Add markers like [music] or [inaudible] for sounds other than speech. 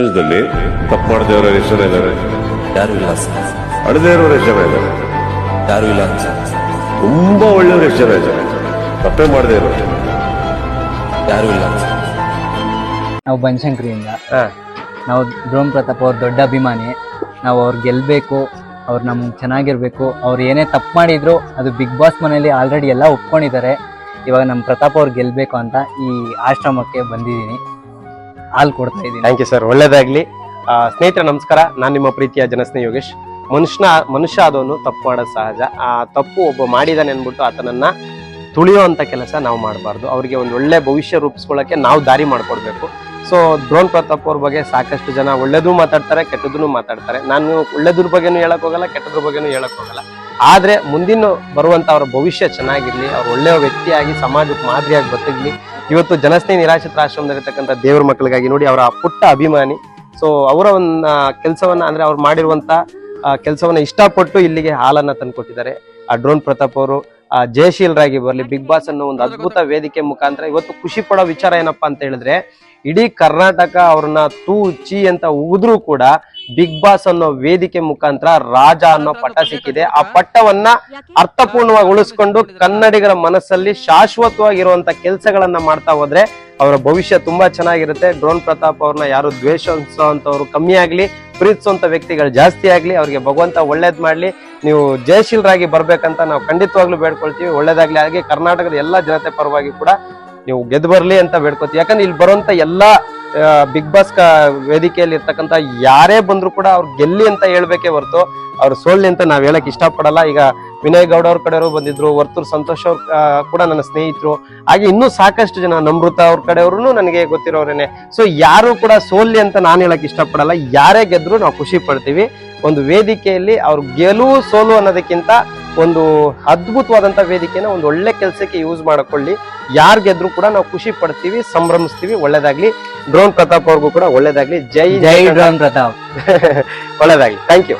ದೇಶದಲ್ಲಿ ತಪ್ಪು ಮಾಡದೇವರ ಜನ ಇದ್ದಾರೆ. ಯಾರು ಇಲ್ಲ ಸರ್. ಅಡದೇ ಇರೋರು ಎಷ್ಟು ಜನ ಇದ್ದಾರೆ. ಯಾರು ಇಲ್ಲ ಸರ್. ತುಂಬಾ ಒಳ್ಳೆಯವರು ಎಷ್ಟು ಜನ ಇದ್ದಾರೆ. ತಪ್ಪೇ ಮಾಡದೇ ಇರೋ ಯಾರು ಇಲ್ಲ ಸರ್. ನಾವು ಬನಶಂಕರಿಯಿಂದ. ನಾವು ಧ್ರೋಮ್ ಪ್ರತಾಪ್ ಅವ್ರ ದೊಡ್ಡ ಅಭಿಮಾನಿ. ನಾವು ಅವ್ರು ಗೆಲ್ಲಬೇಕು ಅವ್ರು ನಮ್ಗೆ ಚೆನ್ನಾಗಿರ್ಬೇಕು ಅವ್ರು ಏನೇ ತಪ್ಪು ಮಾಡಿದ್ರು ಅದು ಬಿಗ್ ಬಾಸ್ ಮನೆಯಲ್ಲಿ ಆಲ್ರೆಡಿ ಎಲ್ಲ ಒಪ್ಕೊಂಡಿದ್ದಾರೆ. ಇವಾಗ ನಮ್ಮ ಪ್ರತಾಪ್ ಅವ್ರು ಗೆಲ್ಲಬೇಕು ಅಂತ ಈ ಆಶ್ರಮಕ್ಕೆ ಬಂದಿದ್ದೀನಿ. ಹಾಲು ಕೊಡ್ತಾ ಇದ್ದೀನಿ. ಥ್ಯಾಂಕ್ ಯು ಸರ್ ಒಳ್ಳೇದಾಗ್ಲಿ. ಸ್ನೇಹಿತರ, ನಮಸ್ಕಾರ. ನಾನು ನಿಮ್ಮ ಪ್ರೀತಿಯ ಜನಸ್ನೇಹಿ ಯೋಗೇಶ್. ಮನುಷ್ಯನ, ಮನುಷ್ಯ ಆದವನು ತಪ್ಪು ಮಾಡೋದು ಸಹಜ. ಆ, ತಪ್ಪು ಒಬ್ಬ ಮಾಡಿದಾನೆ ಅಂದ್ಬಿಟ್ಟು ಆತನನ್ನ ತುಳಿಯುವಂಥ ಕೆಲಸ ನಾವು ಮಾಡಬಾರ್ದು. ಅವರಿಗೆ ಒಂದು ಒಳ್ಳೆ ಭವಿಷ್ಯ ರೂಪಿಸ್ಕೊಳ್ಳೋಕೆ ನಾವು ದಾರಿ ಮಾಡಿಕೊಡ್ಬೇಕು. ಸೊ ಡ್ರೋನ್ ಪ್ರತಾಪ್ ಅವ್ರ ಬಗ್ಗೆ ಸಾಕಷ್ಟು ಜನ ಒಳ್ಳೇದು ಮಾತಾಡ್ತಾರೆ ಕೆಟ್ಟದನ್ನು ಮಾತಾಡ್ತಾರೆ. ನಾನು ಒಳ್ಳೇದ್ರ ಬಗ್ಗೆನೂ ಹೇಳಕ್ ಹೋಗಲ್ಲ, ಕೆಟ್ಟದ್ರ ಬಗ್ಗೆನೂ ಹೇಳಕ್ ಹೋಗಲ್ಲ. ಆದ್ರೆ ಮುಂದಿನ ಬರುವಂತ ಅವರ ಭವಿಷ್ಯ ಚೆನ್ನಾಗಿರ್ಲಿ, ಅವ್ರು ಒಳ್ಳೆಯ ವ್ಯಕ್ತಿಯಾಗಿ ಸಮಾಜಕ್ಕೆ ಮಾದರಿಯಾಗಿ ಬದುಕಲಿ. ಇವತ್ತು ಜನಸ್ನೇಹಿ ನಿರಾಶ್ರಿತ ಆಶ್ರಮದಲ್ಲಿರ್ತಕ್ಕಂಥ ದೇವ್ರ ಮಕ್ಕಳಿಗಾಗಿ ನೋಡಿ ಅವರ ಪುಟ್ಟ ಅಭಿಮಾನಿ. ಸೊ ಅವರ ಒಂದು ಕೆಲಸವನ್ನ ಅಂದ್ರೆ ಅವ್ರು ಮಾಡಿರುವಂತ ಕೆಲಸವನ್ನ ಇಷ್ಟಪಟ್ಟು ಇಲ್ಲಿಗೆ ಹಾಲನ್ನ ತಂದ್ಕೊಟ್ಟಿದ್ದಾರೆ. ಆ, ಡ್ರೋನ್ ಪ್ರತಾಪ್ ಅವರು, ಆ, ಜಯಶೀಲರಾಗಿ ಬರಲಿ, ಬಿಗ್ ಬಾಸ್ ಅನ್ನೋ ಒಂದು ಅದ್ಭುತ ವೇದಿಕೆ ಮುಖಾಂತರ ಇವತ್ತು ಖುಷಿ ಪಡೋ ವಿಚಾರ ಏನಪ್ಪಾ ಅಂತ ಹೇಳಿದ್ರೆ ಇಡೀ ಕರ್ನಾಟಕ ಅವ್ರನ್ನ ತೂ ಚಿ ಅಂತ ಉಗಿದ್ರೂ ಕೂಡ ಬಿಗ್ ಬಾಸ್ ಅನ್ನೋ ವೇದಿಕೆ ಮುಖಾಂತರ ರಾಜ ಅನ್ನೋ ಪಟ್ಟ ಸಿಕ್ಕಿದೆ. ಆ ಪಟ್ಟವನ್ನ ಅರ್ಥಪೂರ್ಣವಾಗಿ ಉಳಿಸ್ಕೊಂಡು ಕನ್ನಡಿಗರ ಮನಸ್ಸಲ್ಲಿ ಶಾಶ್ವತವಾಗಿರುವಂತ ಕೆಲಸಗಳನ್ನ ಮಾಡ್ತಾ ಹೋದ್ರೆ ಅವರ ಭವಿಷ್ಯ ತುಂಬಾ ಚೆನ್ನಾಗಿರುತ್ತೆ. ಡ್ರೋನ್ ಪ್ರತಾಪ್ ಅವ್ರನ್ನ ಯಾರು ದ್ವೇಷಿಸುವಂತವ್ರು ಕಮ್ಮಿ ಆಗ್ಲಿ ಪ್ರೀತಿಸುವಂತ ವ್ಯಕ್ತಿಗಳು ಜಾಸ್ತಿ ಆಗ್ಲಿ ಅವ್ರಿಗೆ ಭಗವಂತ ಒಳ್ಳೇದ್ ಮಾಡ್ಲಿ ನೀವು ಜಯಶೀಲರಾಗಿ ಬರ್ಬೇಕಂತ ನಾವು ಖಂಡಿತವಾಗ್ಲೂ ಬೇಡ್ಕೊಳ್ತೀವಿ. ಒಳ್ಳೇದಾಗ್ಲಿ ಹಾಗೆ ಕರ್ನಾಟಕದ ಎಲ್ಲಾ ಜನತೆ ಪರವಾಗಿ ಕೂಡ ನೀವು ಗೆದ್ದು ಬರಲಿ ಅಂತ ಬೇಡ್ಕೊತೀವಿ ಯಾಕಂದ್ರೆ ಇಲ್ಲಿ ಬರುವಂತ ಎಲ್ಲ ಬಿಗ್ ಬಾಸ್ ವೇದಿಕೆಯಲ್ಲಿ ಇರ್ತಕ್ಕಂಥ ಯಾರೇ ಬಂದ್ರು ಕೂಡ ಅವ್ರು ಗೆಲ್ಲಿ ಅಂತ ಹೇಳ್ಬೇಕೇ ಹೊರತು ಅವ್ರು ಸೋಲ್ಲಿ ಅಂತ ನಾವ್ ಹೇಳಕ್ ಇಷ್ಟಪಡಲ್ಲ. ಈಗ ವಿನಯ್ ಗೌಡ ಅವ್ರ ಕಡೆಯವರು ಬಂದಿದ್ರು, ವರ್ತೂರ್ ಸಂತೋಷ್ ಅವ್ರ ಕೂಡ ನನ್ನ ಸ್ನೇಹಿತರು. ಹಾಗೆ ಇನ್ನೂ ಸಾಕಷ್ಟು ಜನ ನಮೃತ ಅವ್ರ ಕಡೆಯವ್ರು ನನಗೆ ಗೊತ್ತಿರೋರೇನೆ. ಸೊ ಯಾರು ಕೂಡ ಸೋಲ್ಲಿ ಅಂತ ನಾನು ಹೇಳಕ್ ಇಷ್ಟಪಡಲ್ಲ. ಯಾರೇ ಗೆದ್ರು ನಾವು ಖುಷಿ ಪಡ್ತೀವಿ. ಒಂದು ವೇದಿಕೆಯಲ್ಲಿ ಅವ್ರ ಗೆಲುವು ಸೋಲು ಅನ್ನೋದಕ್ಕಿಂತ ಒಂದು ಅದ್ಭುತವಾದಂಥ ವೇದಿಕೆನ ಒಂದು ಒಳ್ಳೆ ಕೆಲಸಕ್ಕೆ ಯೂಸ್ ಮಾಡ್ಕೊಳ್ಳಿ. ಯಾರು ಗೆದ್ರು ಕೂಡ ನಾವು ಖುಷಿ ಪಡ್ತೀವಿ ಸಂಭ್ರಮಿಸ್ತೀವಿ ಒಳ್ಳೇದಾಗ್ಲಿ. ಡ್ರೋನ್ ಪ್ರತಾಪ್ ಅವ್ರಿಗೂ ಕೂಡ ಒಳ್ಳೇದಾಗ್ಲಿ. ಜೈ ಜೈ ಡ್ರೋನ್ ಪ್ರತಾಪ್. [laughs] ಒಳ್ಳೇದಾಗ್ಲಿ. Thank you